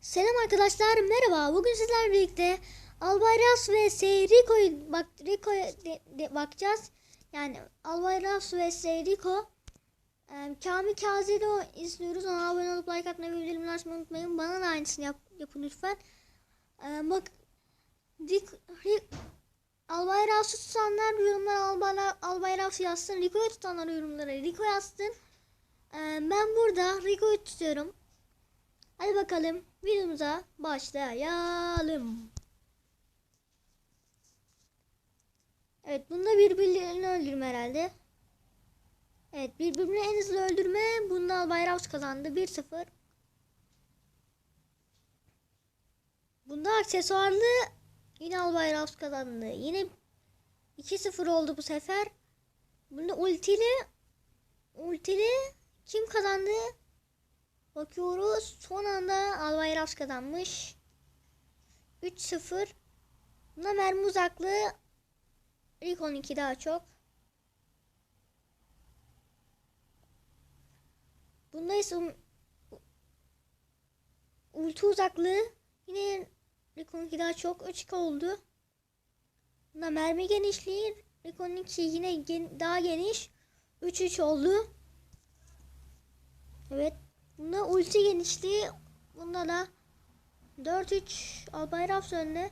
Selam arkadaşlar, merhaba. Bugün sizlerle birlikte Albayrak ve Rico'yu bak Rico'ya de- de- bakacağız. Yani Albayrak ve Rico e, Kamil Kaze'de izliyoruz. Ona abone olup like atmayı bildirimleri açmayı unutmayın. Bana da aynısını yap, yapın lütfen. E, bak Rick, Rick, Albayrak'ı tutanlar yorumlara Albayrak, Albayrak yazsın. Rico'yu tutanlar yorumlara Rico yazsın. E, ben burada Rico'yu tutuyorum. Hadi bakalım videomuza başlayalım. Evet bunda birbirlerini öldürme herhalde. Evet birbirini en hızlı öldürme. Bunda Bayraus kazandı 1-0. Bunda aksesuarlı yine Albayraus kazandı. Yine 2-0 oldu bu sefer. Bunda ultili ultili kim kazandı? Bakıyoruz. Son anda Albayrak kazanmış. 3-0. Buna mermi uzaklığı ilk 12 daha çok. Bunda ise um- ulti uzaklığı yine ilk 12 daha çok 3 oldu. Bunda mermi genişliği ilk 12 yine gen- daha geniş 3-3 oldu. Evet. Bunda ulti genişliği. Bunda da 4-3 Albayrak önüne.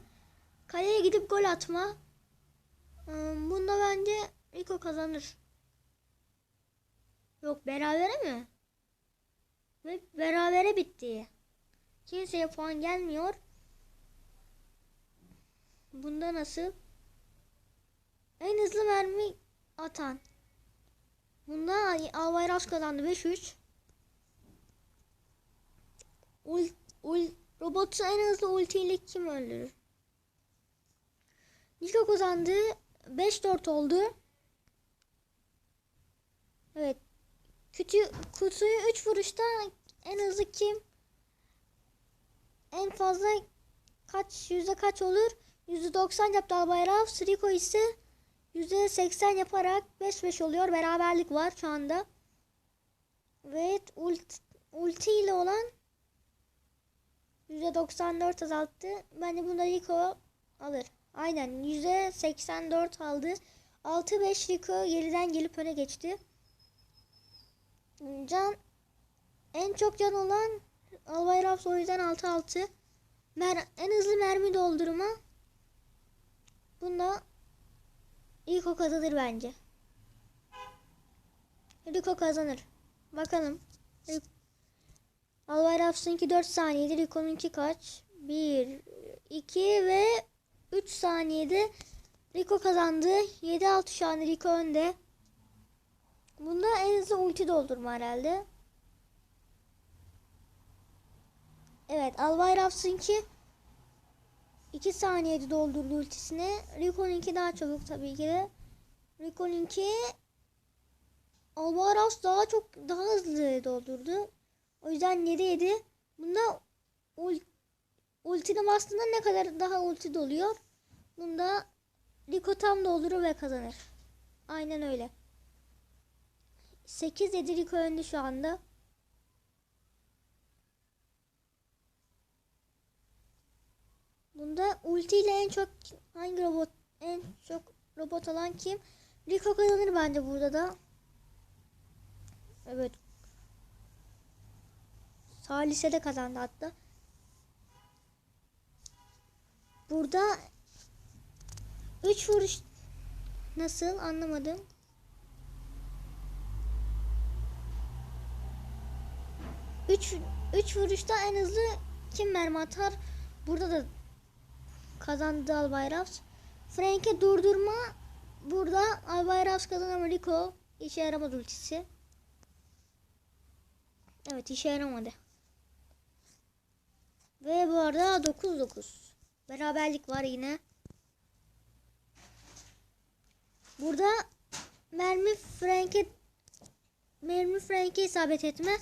Kaleye gidip gol atma. Bunda bence Rico kazanır. Yok berabere mi? Ve berabere bitti. Kimseye puan gelmiyor. Bunda nasıl? En hızlı mermi atan. Bunda Albayrak kazandı 5-3. Ul, ul, robotu en hızlı ultiyle kim öldürür? Niko kazandı. 5-4 oldu. Evet. Kutu, kutuyu 3 vuruşta en hızlı kim? En fazla kaç yüzde kaç olur? %90 yaptı Albayrak. Sriko ise %80 yaparak 5-5 oluyor. Beraberlik var şu anda. Evet ult, ulti ile olan %94 azalttı. Bence bunda Rico alır. Aynen %84 aldı. 6-5 Rico geriden gelip öne geçti. Can en çok can olan Albayrak o yüzden 6-6. Mer en hızlı mermi doldurma. Bunda Rico kazanır bence. Rico kazanır. Bakalım. Albayrak'ınki 4 saniyede, Rico'nunki kaç? 1, 2 ve 3 saniyede Rico kazandı. 7-6 şu an Rico önde. Bunda en hızlı ulti doldurma herhalde. Evet Albayrak'ınki 2 saniyede doldurdu ultisini. Rico'nunki daha çabuk tabii ki de. Rico'nunki Albayrak daha çok daha hızlı doldurdu. O yüzden 7 7. Bunda ul, ultini bastığında ne kadar daha ulti doluyor. Bunda Rico tam doldurur ve kazanır. Aynen öyle. 8 7 Rico önde şu anda. Bunda ulti ile en çok hangi robot en çok robot olan kim? Rico kazanır bence burada da. Evet Salise de kazandı hatta. Burada 3 vuruş nasıl anlamadım. Üç, üç vuruşta en hızlı kim mermi atar? Burada da kazandı Albayrak. Frank'e durdurma. Burada Albayrak kazanamadı. Rico işe yaramadı ultisi. Evet işe yaramadı. Ve bu arada 9-9. Beraberlik var yine. Burada mermi Frank'e mermi Frank'e isabet etme.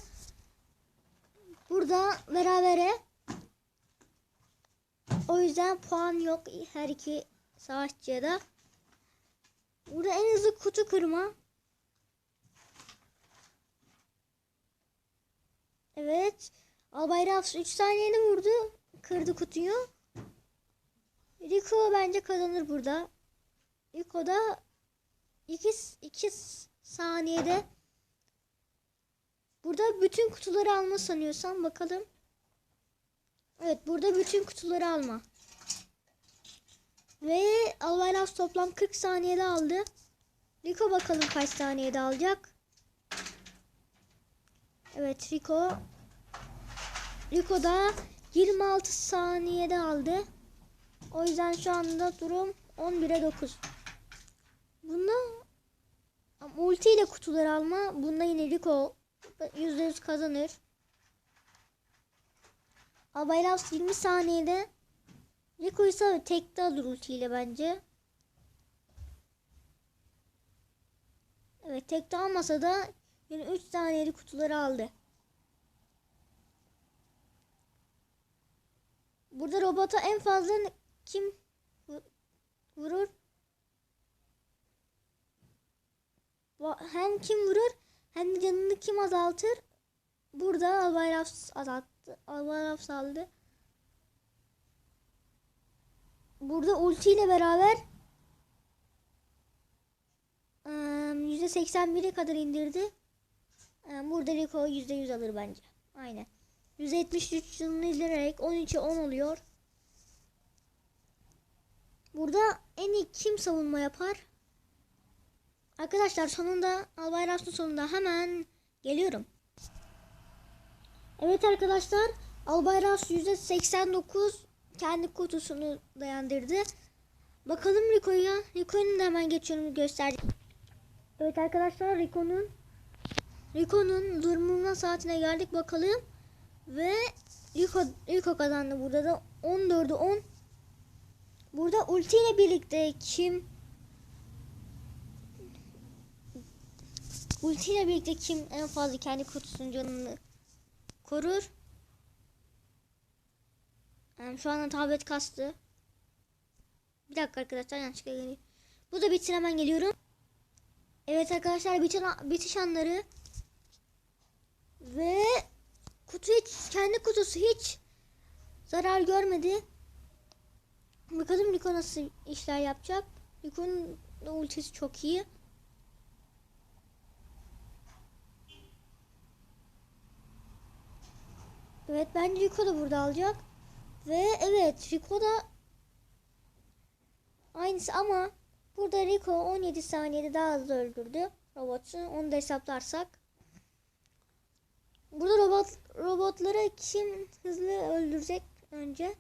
Burada berabere. O yüzden puan yok her iki savaşçıya da. Burada en hızlı kutu kırma. Evet. Albay Rafs 3 saniyede vurdu. Kırdı kutuyu. Rico bence kazanır burada. Rico da 2 2 saniyede Burada bütün kutuları alma sanıyorsam bakalım. Evet burada bütün kutuları alma. Ve Albay Rafs toplam 40 saniyede aldı. Rico bakalım kaç saniyede alacak. Evet Rico Rico da 26 saniyede aldı. O yüzden şu anda durum 11'e 9. Bunda ulti ile kutuları alma. Bunda yine Rico %100 kazanır. Abaylavs 20 saniyede Rico ise tekte alır ultiyle bence. Evet tekte almasa da yine 3 saniyeli kutuları aldı. Burada robota en fazla kim vurur? Hem kim vurur hem canını kim azaltır? Burada Albayraf azalttı. Albayraf saldı. Burada ulti ile beraber %81'e kadar indirdi. Burada Rico %100 alır bence. Aynen. 173 yılını izlenerek 13'e 10 oluyor. Burada en iyi kim savunma yapar? Arkadaşlar sonunda Albay Rafs'ın sonunda hemen geliyorum. Evet arkadaşlar Albay Rafs %89 kendi kutusunu dayandırdı. Bakalım Rico'ya. Rico'nun da hemen geçiyorum gösterdim. Evet arkadaşlar Rico'nun Rico'nun durumuna saatine geldik bakalım. Ve Rico, Rico kazandı burada da 14'ü 10. Burada ulti ile birlikte kim Ulti ile birlikte kim en fazla kendi kutusunun canını korur? Yani şu anda tablet kastı. Bir dakika arkadaşlar yanlışlıkla geliyor. Bu da bitsin hemen geliyorum. Evet arkadaşlar bitiş anları. Ve kutu hiç kendi kutusu hiç zarar görmedi. Bakalım Rico nasıl işler yapacak. Rico'nun ultisi çok iyi. Evet bence Rico da burada alacak. Ve evet Rico da aynısı ama burada Rico 17 saniyede daha hızlı öldürdü robotu. Onu da hesaplarsak. Burada robot robotları kim hızlı öldürecek önce?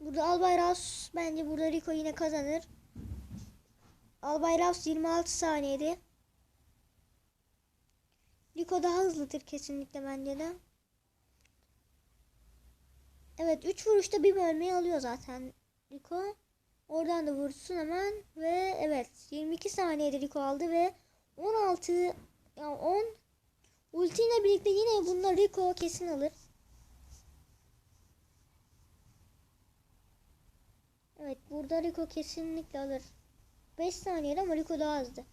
Burada Albay Raus bence burada Rico yine kazanır. Albay Raus 26 saniyede. Rico daha hızlıdır kesinlikle bence de. Evet 3 vuruşta bir bölmeyi alıyor zaten Rico. Oradan da vursun hemen ve evet 22 saniyede Rico aldı ve 16 yani 10 ultiyle birlikte yine bunlar Rico kesin alır. Evet burada Rico kesinlikle alır. 5 saniyede ama Rico daha azdı.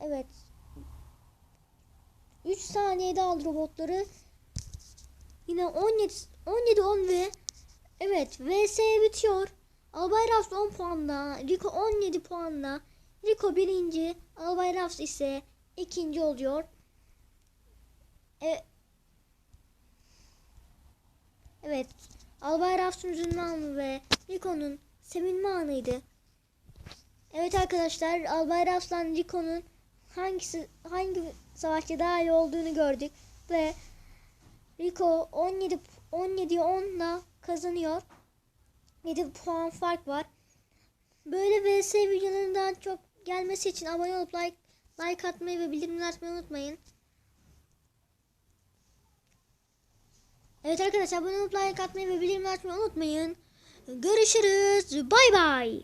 Evet 3 saniyede aldı robotları. Yine 17 17 10 ve evet VS bitiyor. Albay Rafs 10 puanla, Rico 17 puanla. Rico birinci, Albay Rafs ise ikinci oluyor. E, evet, Albay Rafs'ın üzülme anı ve Rico'nun sevinme anıydı. Evet arkadaşlar, Albay Rafs'la Rico'nun hangisi hangi savaşçı daha iyi olduğunu gördük ve Rico 17 17 10'la kazanıyor. 7 puan fark var. Böyle vs videolarından çok gelmesi için abone olup like like atmayı ve bildirimleri açmayı unutmayın. Evet arkadaşlar abone olup like atmayı ve bildirimleri açmayı unutmayın. Görüşürüz. Bay bay.